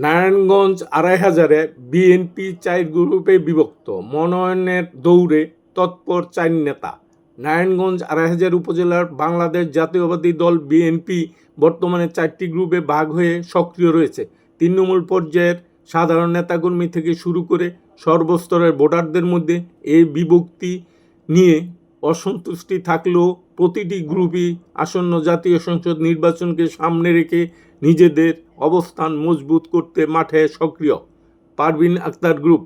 নারায়ণগঞ্জ আড়াই হাজারে বিএনপি চার গ্রুপে বিভক্ত। মনোনয়নের দৌড়ে তৎপর চার নেতা। নারায়ণগঞ্জ আড়াই হাজার উপজেলার বাংলাদেশ জাতীয়বাদী দল বিএনপি বর্তমানে চারটি গ্রুপে ভাগ হয়ে সক্রিয় রয়েছে। তৃণমূল পর্যায়ের সাধারণ নেতাকর্মী থেকে শুরু করে সর্বস্তরের ভোটারদের মধ্যে এই বিভক্তি নিয়ে অসন্তুষ্টি থাকলেও প্রতিটি গ্রুপই আসন্ন জাতীয় সংসদ নির্বাচনকে সামনে রেখে নিজেদের অবস্থান মজবুত করতে মাঠে সক্রিয়। পারভিন আক্তার গ্রুপ,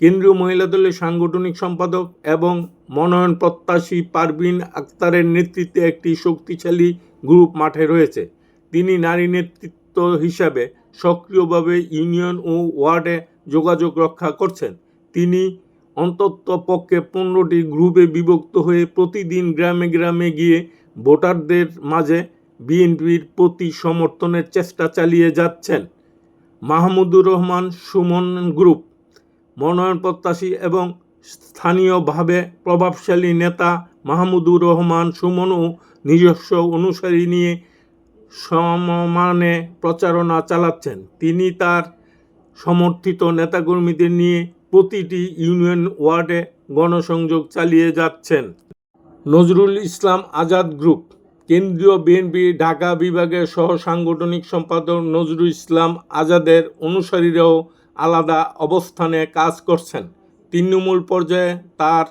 কেন্দ্রীয় মহিলা দলের সাংগঠনিক সম্পাদক এবং মনোনয়ন প্রত্যাশী পারভিন আক্তারের নেতৃত্বে একটি শক্তিশালী গ্রুপ মাঠে রয়েছে। তিনি নারী নেতৃত্ব হিসাবে সক্রিয়ভাবে ইউনিয়ন ও ওয়ার্ডে যোগাযোগ রক্ষা করছেন। তিনি অন্তত পক্ষে পনেরোটি গ্রুপে বিভক্ত হয়ে প্রতিদিন গ্রামে গ্রামে গিয়ে ভোটারদের মাঝে বিএনপির প্রতি সমর্থনের চেষ্টা চালিয়ে যাচ্ছেন মাহমুদুর রহমান সুমন গ্রুপ। মনোনয়ন প্রত্যাশী এবং স্থানীয়ভাবে প্রভাবশালী নেতা মাহমুদুর রহমান সুমনও নিজস্ব অনুসারী নিয়ে সমমানে প্রচারণা চালাচ্ছেন। তিনি তার সমর্থিত নেতাকর্মীদের নিয়ে প্রতিটি ইউনিয়ন ওয়ার্ডে গণসংযোগ চালিয়ে যাচ্ছেন। নজরুল ইসলাম আজাদ গ্রুপ। কেন্দ্রীয় বিএনপি, ঢাকা বিভাগের সহ সাংগঠনিক সম্পাদক নজরুল ইসলাম আজাদের অনুসারীরাও আলাদা অবস্থানে কাজ করছেন। তৃণমূল পর্যায়ে তার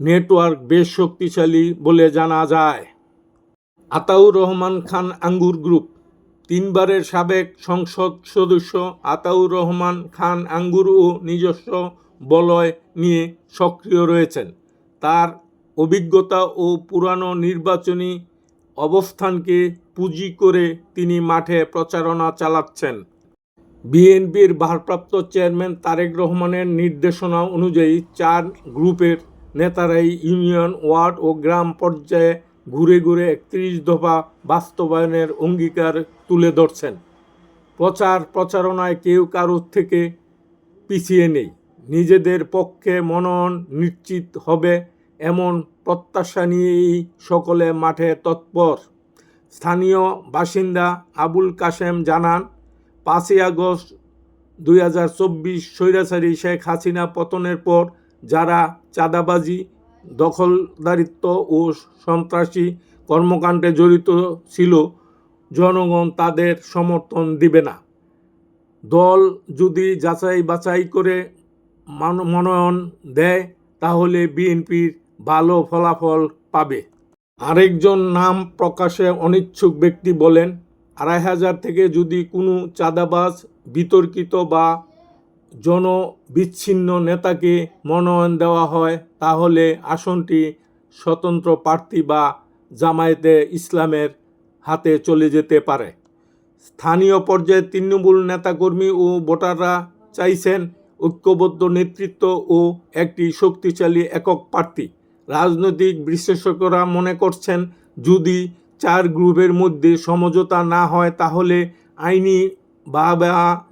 নেটওয়ার্ক বেশ শক্তিশালী বলে জানা যায়। আতাউর রহমান খান আঙ্গুর গ্রুপ, তিনবারের সাবেক সংসদ সদস্য আতাউর রহমান খান আঙ্গুর ও নিজস্ব বলয় নিয়ে সক্রিয় রয়েছেন। তার অভিজ্ঞতা ও পুরানো নির্বাচনী অবস্থানকে পুঁজি করে তিনি মাঠে প্রচারণা চালাচ্ছেন। বিএনপির ভারপ্রাপ্ত চেয়ারম্যান তারেক রহমানের নির্দেশনা অনুযায়ী চার গ্রুপের নেতারাই ইউনিয়ন, ওয়ার্ড ও গ্রাম পর্যায়ে ঘুরে ঘুরে একত্রিশ দফা বাস্তবায়নের অঙ্গীকার তুলে ধরছেন। প্রচার প্রচারণায় কেউ কারোর থেকে পিছিয়ে নেই। নিজেদের পক্ষে মনন নিশ্চিত হবে এমন প্রত্যাশা নিয়েই সকলে মাঠে তৎপর। স্থানীয় বাসিন্দা আবুল কাশেম জানান, পাঁচই আগস্ট দুই হাজার চব্বিশ স্বৈরাচারী শেখ হাসিনা পতনের পর যারা চাঁদাবাজি, দখলদারিত্ব ও সন্ত্রাসী কর্মকাণ্ডে জড়িত ছিল, জনগণ তাদের সমর্থন দিবে না। দল যদি যাচাই বাছাই করে মান- মনোনয়ন দেয়, তাহলে বিএনপির ভালো ফলাফল পাবে। আরেকজন নাম প্রকাশে অনিচ্ছুক ব্যক্তি বলেন, আড়াই হাজার থেকে যদি কোনো চাঁদাবাজ, বিতর্কিত বা জনবিচ্ছিন্ন নেতাকে মনোনয়ন দেওয়া হয়, তাহলে আসনটি স্বতন্ত্র প্রার্থী বা জামায়াতে ইসলামের হাতে চলে যেতে পারে। স্থানীয় পর্যায়ে তৃণমূল নেতাকর্মী ও ভোটাররা চাইছেন ঐক্যবদ্ধ নেতৃত্ব ও একটি শক্তিশালী একক প্রার্থী। রাজনৈতিক বিশ্লেষকরা মনে করছেন, যদি চার গ্রুপের মধ্যে সমঝোতা না হয়, তাহলে আইনি বা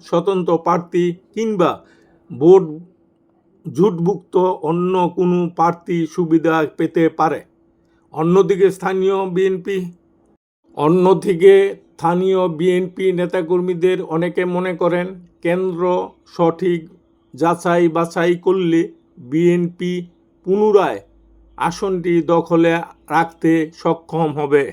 স্বতন্ত্র প্রার্থী কিংবা ভোট জুটভুক্ত অন্য কোনো প্রার্থী সুবিধা পেতে পারে। অন্যদিকে স্থানীয় বিএনপি, অন্যদিকে স্থানীয় বিএনপি নেতাকর্মীদের অনেকে মনে করেন, কেন্দ্র সঠিক যাচাই বাছাই করলে বিএনপি পুনরায় আসনটি দখলে রাখতে সক্ষম হবে।